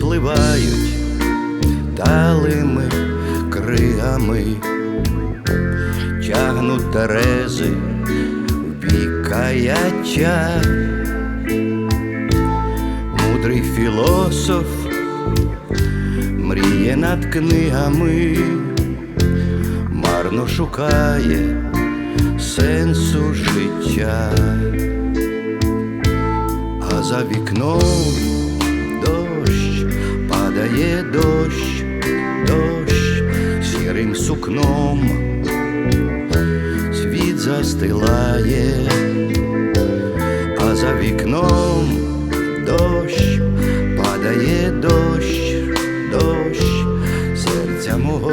спливають талими кригами, тягнуть терези в бік мудрий філософ мріє над книгами, марно шукає сенсу життя, а за вікном дощ, дощ сірим сукном світ застилає, а за вікном дощ падає дощ, дощ серця мого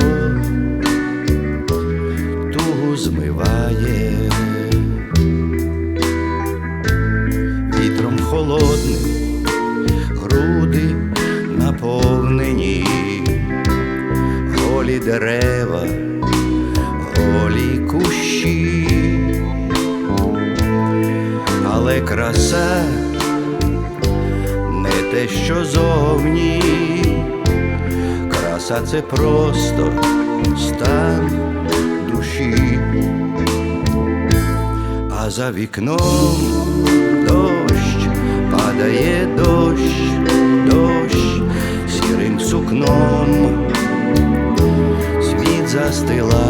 тугу змиває. Вітром холодним дерева голі кущі, але краса не те, що зовні, краса це просто стан душі, а за вікном дощ падає дощ, світ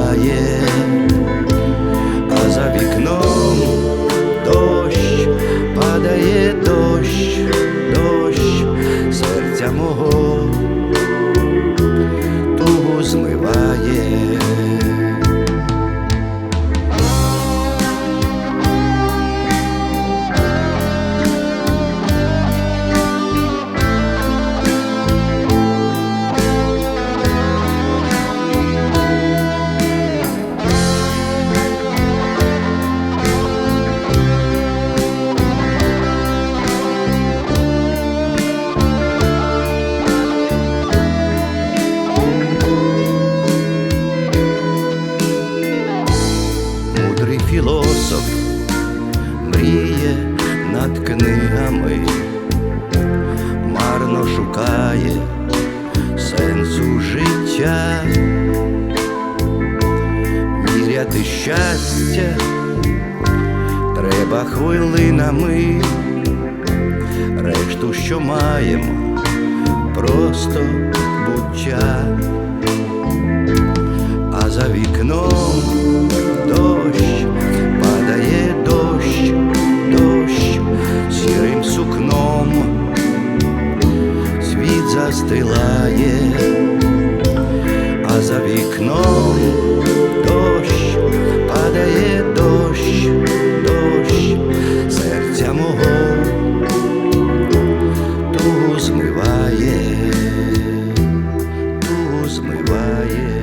філософ мріє над книгами, марно шукає сенсу життя, міряти щастя треба хвилинами, решту, що маємо, просто буття, стилає, а за вікном дощ, падає дощ, дощ, серця мого тугу змиває, тугу змиває.